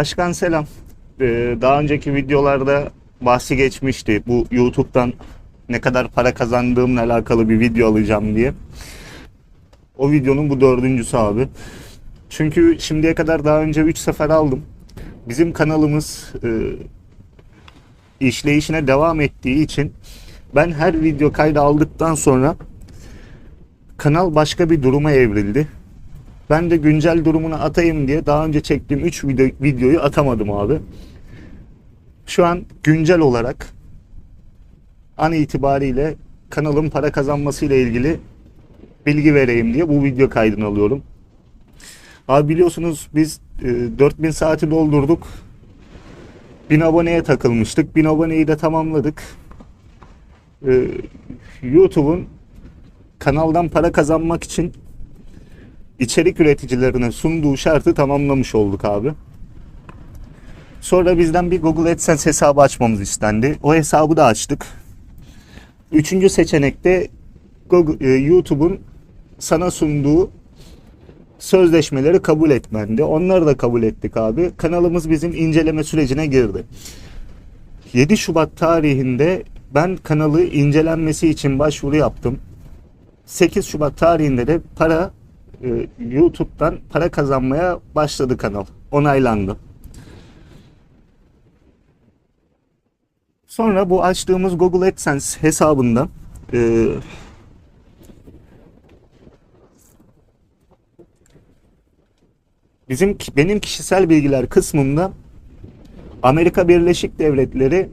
Başkan selam. Ee, daha önceki videolarda bahsi geçmişti. Bu YouTube'dan ne kadar para kazandığımla alakalı bir video alacağım diye. O videonun bu dördüncüsü abi. Çünkü şimdiye kadar daha önce 3 sefer aldım. Bizim kanalımız e, işleyişine devam ettiği için ben her video kaydı aldıktan sonra kanal başka bir duruma evrildi. Ben de güncel durumunu atayım diye daha önce çektiğim 3 video, videoyu atamadım abi. Şu an güncel olarak an itibariyle kanalın para kazanması ile ilgili bilgi vereyim diye bu video kaydını alıyorum. Abi biliyorsunuz biz e, 4000 saati doldurduk. 1000 aboneye takılmıştık. 1000 aboneyi de tamamladık. E, YouTube'un kanaldan para kazanmak için içerik üreticilerine sunduğu şartı tamamlamış olduk abi. Sonra bizden bir Google AdSense hesabı açmamız istendi. O hesabı da açtık. Üçüncü seçenekte Google, e, YouTube'un sana sunduğu sözleşmeleri kabul etmendi. Onları da kabul ettik abi. Kanalımız bizim inceleme sürecine girdi. 7 Şubat tarihinde ben kanalı incelenmesi için başvuru yaptım. 8 Şubat tarihinde de para e, YouTube'dan para kazanmaya başladı kanal. Onaylandı. Sonra bu açtığımız Google AdSense hesabında e, bizim benim kişisel bilgiler kısmında Amerika Birleşik Devletleri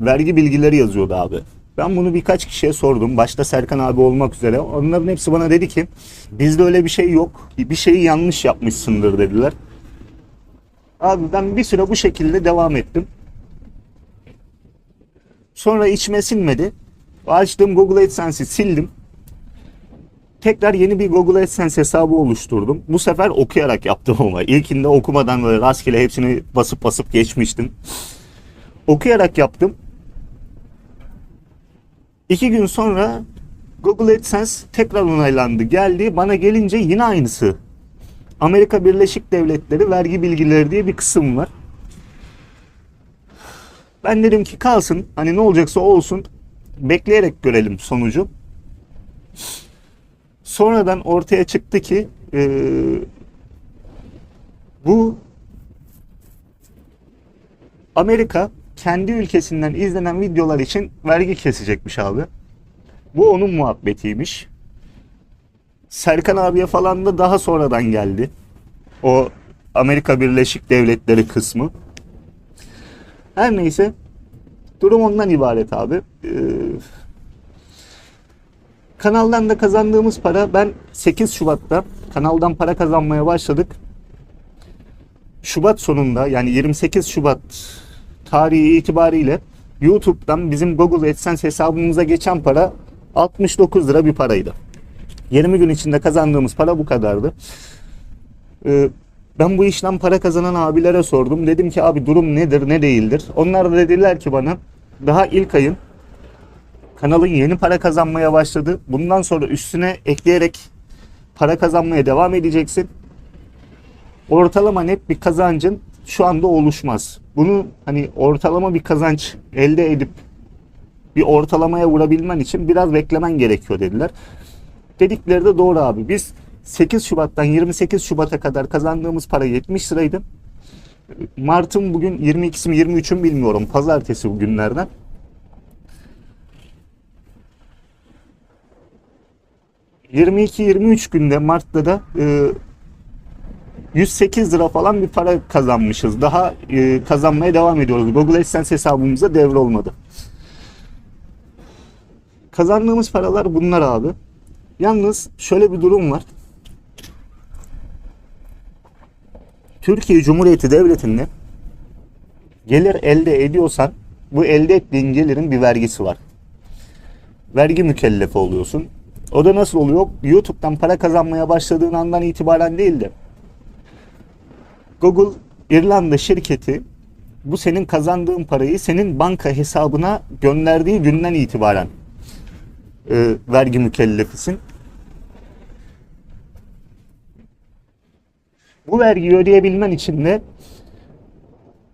vergi bilgileri yazıyordu abi. Ben bunu birkaç kişiye sordum. Başta Serkan abi olmak üzere. Onların hepsi bana dedi ki bizde öyle bir şey yok. Bir şeyi yanlış yapmışsındır dediler. Abi ben bir süre bu şekilde devam ettim. Sonra içime sinmedi. Açtığım Google AdSense'i sildim. Tekrar yeni bir Google AdSense hesabı oluşturdum. Bu sefer okuyarak yaptım ama. İlkinde okumadan böyle rastgele hepsini basıp basıp geçmiştim. Okuyarak yaptım. İki gün sonra Google AdSense tekrar onaylandı. Geldi. Bana gelince yine aynısı. Amerika Birleşik Devletleri vergi bilgileri diye bir kısım var. Ben dedim ki kalsın. Hani ne olacaksa olsun. Bekleyerek görelim sonucu. Sonradan ortaya çıktı ki eee, bu Amerika kendi ülkesinden izlenen videolar için vergi kesecekmiş abi. Bu onun muhabbetiymiş. Serkan abiye falan da daha sonradan geldi. O Amerika Birleşik Devletleri kısmı. Her neyse durum ondan ibaret abi. Ee, kanaldan da kazandığımız para ben 8 Şubat'ta kanaldan para kazanmaya başladık. Şubat sonunda yani 28 Şubat tarihi itibariyle YouTube'dan bizim Google AdSense hesabımıza geçen para 69 lira bir paraydı. 20 gün içinde kazandığımız para bu kadardı. Ee, ben bu işten para kazanan abilere sordum. Dedim ki abi durum nedir ne değildir. Onlar da dediler ki bana daha ilk ayın kanalın yeni para kazanmaya başladı. Bundan sonra üstüne ekleyerek para kazanmaya devam edeceksin. Ortalama net bir kazancın şu anda oluşmaz. Bunu hani ortalama bir kazanç elde edip bir ortalamaya vurabilmen için biraz beklemen gerekiyor dediler. Dedikleri de doğru abi. Biz 8 Şubat'tan 28 Şubat'a kadar kazandığımız para 70 liraydı. Mart'ın bugün 22'si mi 23'ü mü bilmiyorum. Pazartesi bu günlerden. ...22-23 günde Mart'ta da... E, 108 lira falan bir para kazanmışız. Daha e, kazanmaya devam ediyoruz. Google AdSense hesabımıza devrolmadı. Kazandığımız paralar bunlar abi. Yalnız şöyle bir durum var. Türkiye Cumhuriyeti Devleti'nde gelir elde ediyorsan bu elde ettiğin gelirin bir vergisi var. Vergi mükellefi oluyorsun. O da nasıl oluyor? YouTube'dan para kazanmaya başladığın andan itibaren değil de Google İrlanda şirketi bu senin kazandığın parayı senin banka hesabına gönderdiği günden itibaren e, vergi mükellefisin. Bu vergiyi ödeyebilmen için de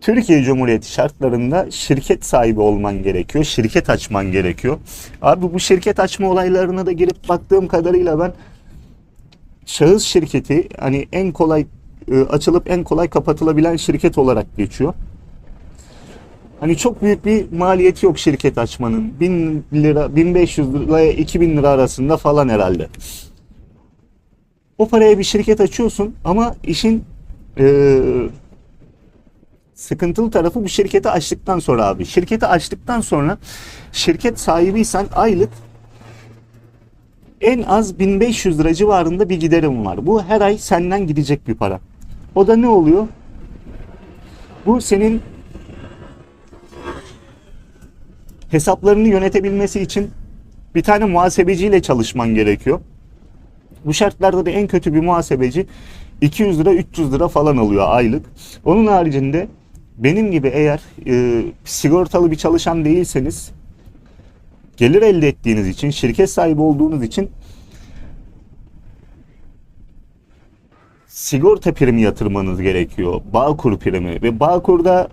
Türkiye Cumhuriyeti şartlarında şirket sahibi olman gerekiyor. Şirket açman gerekiyor. Abi bu şirket açma olaylarına da girip baktığım kadarıyla ben şahıs şirketi hani en kolay e, açılıp en kolay kapatılabilen şirket olarak geçiyor. Hani çok büyük bir maliyeti yok şirket açmanın. 1000 lira, 1500 liraya 2000 lira arasında falan herhalde. O paraya bir şirket açıyorsun ama işin e, sıkıntılı tarafı bu şirketi açtıktan sonra abi. Şirketi açtıktan sonra şirket sahibiysen aylık en az 1500 lira civarında bir giderim var. Bu her ay senden gidecek bir para. O da ne oluyor? Bu senin hesaplarını yönetebilmesi için bir tane muhasebeciyle çalışman gerekiyor. Bu şartlarda da en kötü bir muhasebeci 200 lira 300 lira falan alıyor aylık. Onun haricinde benim gibi eğer e, sigortalı bir çalışan değilseniz gelir elde ettiğiniz için, şirket sahibi olduğunuz için sigorta primi yatırmanız gerekiyor. Bağkur primi ve Bağkur'da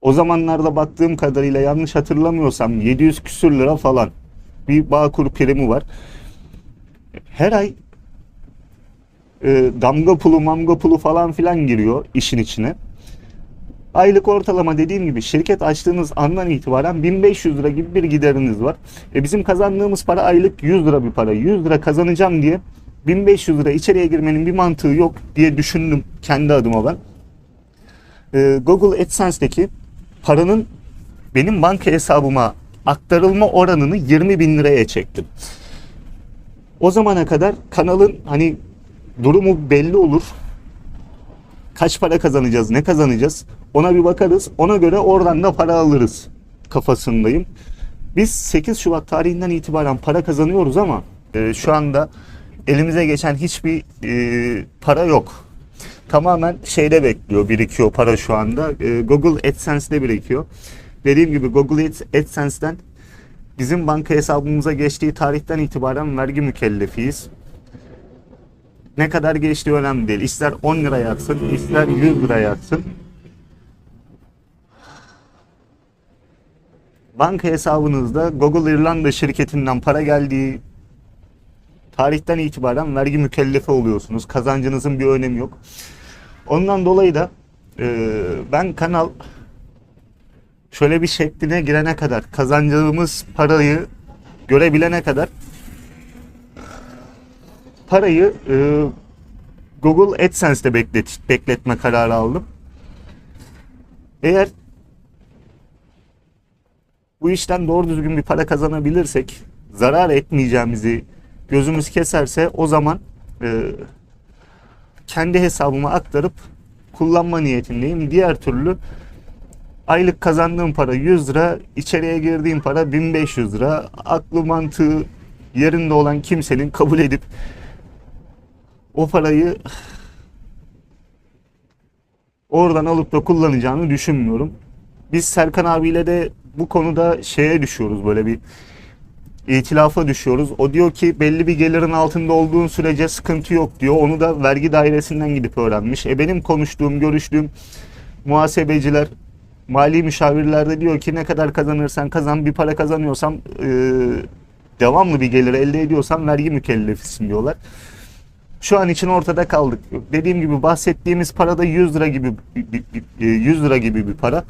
o zamanlarda baktığım kadarıyla yanlış hatırlamıyorsam 700 küsür lira falan bir Bağkur primi var. Her ay e, damga pulu mamga pulu falan filan giriyor işin içine. Aylık ortalama dediğim gibi şirket açtığınız andan itibaren 1500 lira gibi bir gideriniz var. E bizim kazandığımız para aylık 100 lira bir para. 100 lira kazanacağım diye 1500 lira içeriye girmenin bir mantığı yok diye düşündüm kendi adıma ben. E, Google AdSense'deki paranın benim banka hesabıma aktarılma oranını 20 bin liraya çektim. O zamana kadar kanalın hani durumu belli olur. Kaç para kazanacağız, ne kazanacağız ona bir bakarız. Ona göre oradan da para alırız kafasındayım. Biz 8 Şubat tarihinden itibaren para kazanıyoruz ama e, şu anda elimize geçen hiçbir e, para yok. Tamamen şeyde bekliyor, birikiyor para şu anda. E, Google AdSense'de birikiyor. Dediğim gibi Google AdSense'den bizim banka hesabımıza geçtiği tarihten itibaren vergi mükellefiyiz. Ne kadar geçtiği önemli değil. İster 10 lira yatsın, ister 100 lira yatsın. Banka hesabınızda Google İrlanda şirketinden para geldiği tarihten itibaren vergi mükellefi oluyorsunuz. Kazancınızın bir önemi yok. Ondan dolayı da e, ben kanal şöyle bir şekline girene kadar kazandığımız parayı görebilene kadar parayı e, Google AdSense'de beklet, bekletme kararı aldım. Eğer bu işten doğru düzgün bir para kazanabilirsek, zarar etmeyeceğimizi gözümüz keserse o zaman e, kendi hesabıma aktarıp kullanma niyetindeyim. Diğer türlü aylık kazandığım para 100 lira, içeriye girdiğim para 1500 lira. Aklı mantığı yerinde olan kimsenin kabul edip o parayı oradan alıp da kullanacağını düşünmüyorum. Biz Serkan abiyle de bu konuda şeye düşüyoruz böyle bir itilafa düşüyoruz. O diyor ki belli bir gelirin altında olduğun sürece sıkıntı yok diyor. Onu da vergi dairesinden gidip öğrenmiş. E benim konuştuğum, görüştüğüm muhasebeciler, mali müşavirler de diyor ki ne kadar kazanırsan kazan bir para kazanıyorsam e, devamlı bir gelir elde ediyorsan vergi mükellefisin diyorlar. Şu an için ortada kaldık. Dediğim gibi bahsettiğimiz para da 100 lira gibi 100 lira gibi bir para.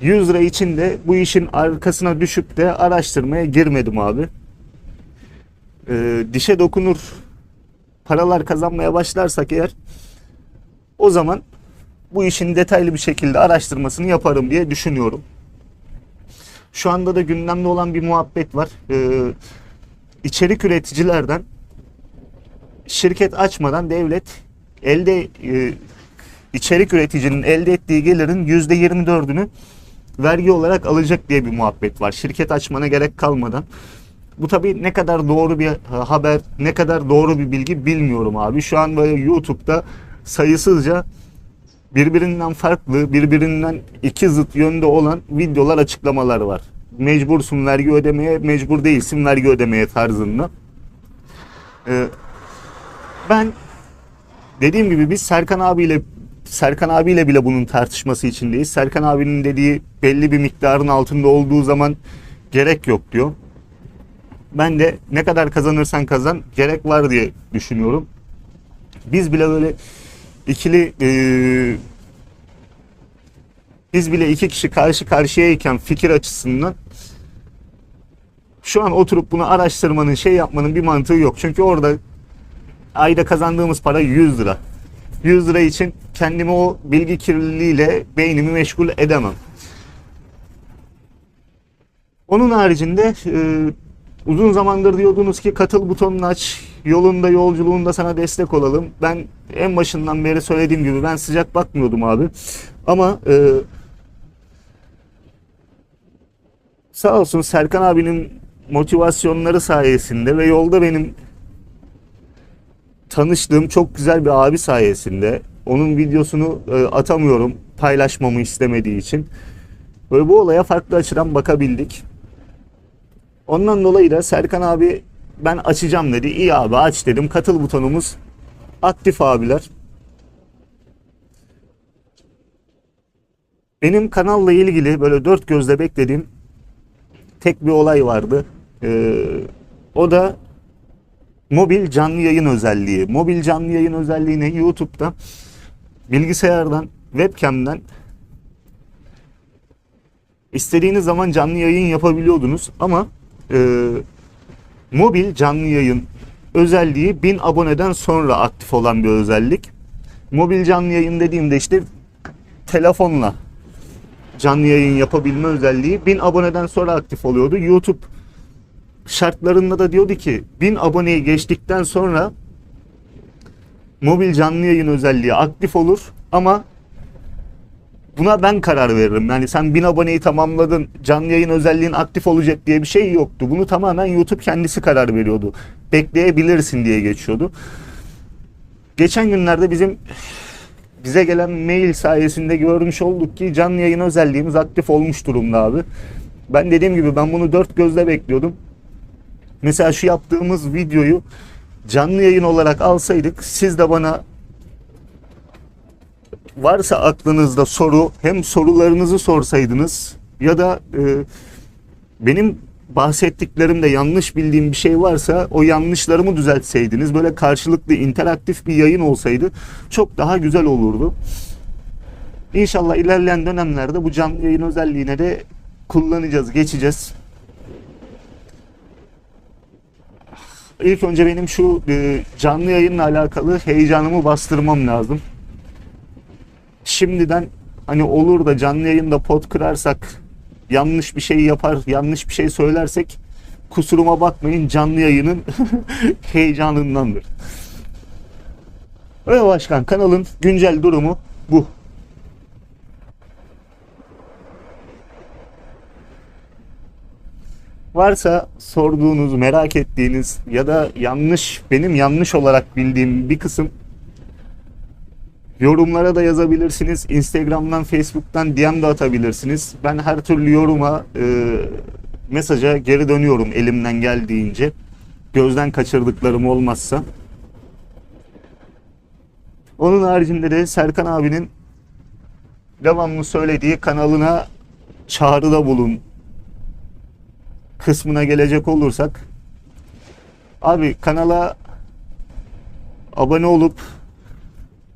100 lira için de bu işin arkasına düşüp de araştırmaya girmedim abi. Ee, dişe dokunur paralar kazanmaya başlarsak eğer o zaman bu işin detaylı bir şekilde araştırmasını yaparım diye düşünüyorum. Şu anda da gündemde olan bir muhabbet var. Ee, içerik üreticilerden şirket açmadan devlet elde e, içerik üreticinin elde ettiği gelirin %24'ünü vergi olarak alacak diye bir muhabbet var. Şirket açmana gerek kalmadan. Bu tabii ne kadar doğru bir haber, ne kadar doğru bir bilgi bilmiyorum abi. Şu an böyle YouTube'da sayısızca birbirinden farklı, birbirinden iki zıt yönde olan videolar, açıklamalar var. Mecbursun vergi ödemeye, mecbur değilsin vergi ödemeye tarzında. Ee, ben dediğim gibi biz Serkan abiyle Serkan abiyle bile bunun tartışması içindeyiz. Serkan abinin dediği belli bir miktarın altında olduğu zaman gerek yok diyor. Ben de ne kadar kazanırsan kazan gerek var diye düşünüyorum. Biz bile böyle ikili eee, biz bile iki kişi karşı karşıyayken fikir açısından şu an oturup bunu araştırmanın şey yapmanın bir mantığı yok. Çünkü orada ayda kazandığımız para 100 lira. 100 lira için kendimi o bilgi kirliliğiyle beynimi meşgul edemem. Onun haricinde e, uzun zamandır diyordunuz ki katıl butonunu aç, yolunda yolculuğunda sana destek olalım. Ben en başından beri söylediğim gibi ben sıcak bakmıyordum abi. Ama e, sağ olsun Serkan abinin motivasyonları sayesinde ve yolda benim tanıştığım çok güzel bir abi sayesinde onun videosunu e, atamıyorum paylaşmamı istemediği için. Böyle bu olaya farklı açıdan bakabildik. Ondan dolayı da Serkan abi ben açacağım dedi. İyi abi aç dedim. Katıl butonumuz aktif abiler. Benim kanalla ilgili böyle dört gözle beklediğim tek bir olay vardı. Ee, o da mobil canlı yayın özelliği. Mobil canlı yayın özelliğini YouTube'da bilgisayardan, webcam'den istediğiniz zaman canlı yayın yapabiliyordunuz ama e, mobil canlı yayın özelliği 1000 aboneden sonra aktif olan bir özellik. Mobil canlı yayın dediğimde işte telefonla canlı yayın yapabilme özelliği 1000 aboneden sonra aktif oluyordu. YouTube şartlarında da diyordu ki 1000 aboneyi geçtikten sonra mobil canlı yayın özelliği aktif olur ama buna ben karar veririm. Yani sen 1000 aboneyi tamamladın, canlı yayın özelliğin aktif olacak diye bir şey yoktu. Bunu tamamen YouTube kendisi karar veriyordu. Bekleyebilirsin diye geçiyordu. Geçen günlerde bizim bize gelen mail sayesinde görmüş olduk ki canlı yayın özelliğimiz aktif olmuş durumda abi. Ben dediğim gibi ben bunu dört gözle bekliyordum. Mesela şu yaptığımız videoyu canlı yayın olarak alsaydık siz de bana varsa aklınızda soru hem sorularınızı sorsaydınız ya da e, benim bahsettiklerimde yanlış bildiğim bir şey varsa o yanlışlarımı düzeltseydiniz böyle karşılıklı interaktif bir yayın olsaydı çok daha güzel olurdu. İnşallah ilerleyen dönemlerde bu canlı yayın özelliğine de kullanacağız, geçeceğiz. İlk önce benim şu e, canlı yayınla alakalı heyecanımı bastırmam lazım. Şimdiden hani olur da canlı yayında pot kırarsak, yanlış bir şey yapar, yanlış bir şey söylersek kusuruma bakmayın canlı yayının heyecanındandır. Öyle başkan kanalın güncel durumu bu. Varsa sorduğunuz, merak ettiğiniz ya da yanlış, benim yanlış olarak bildiğim bir kısım yorumlara da yazabilirsiniz. Instagram'dan, Facebook'tan DM de atabilirsiniz. Ben her türlü yoruma, e, mesaja geri dönüyorum elimden geldiğince. Gözden kaçırdıklarım olmazsa. Onun haricinde de Serkan abinin devamlı söylediği kanalına çağrıda bulun kısmına gelecek olursak abi kanala abone olup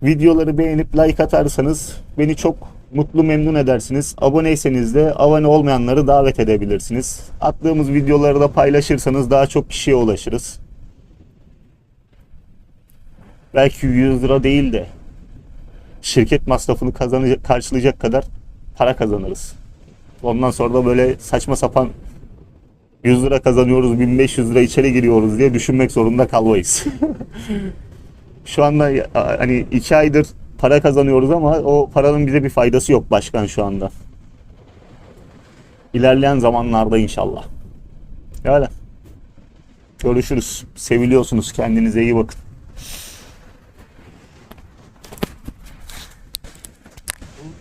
videoları beğenip like atarsanız beni çok mutlu memnun edersiniz. Aboneyseniz de abone olmayanları davet edebilirsiniz. Attığımız videoları da paylaşırsanız daha çok kişiye ulaşırız. Belki 100 lira değil de şirket masrafını kazanacak, karşılayacak kadar para kazanırız. Ondan sonra da böyle saçma sapan 100 lira kazanıyoruz, 1500 lira içeri giriyoruz diye düşünmek zorunda kalmayız. şu anda hani 2 aydır para kazanıyoruz ama o paranın bize bir faydası yok başkan şu anda. İlerleyen zamanlarda inşallah. Öyle. Görüşürüz. Seviliyorsunuz. Kendinize iyi bakın.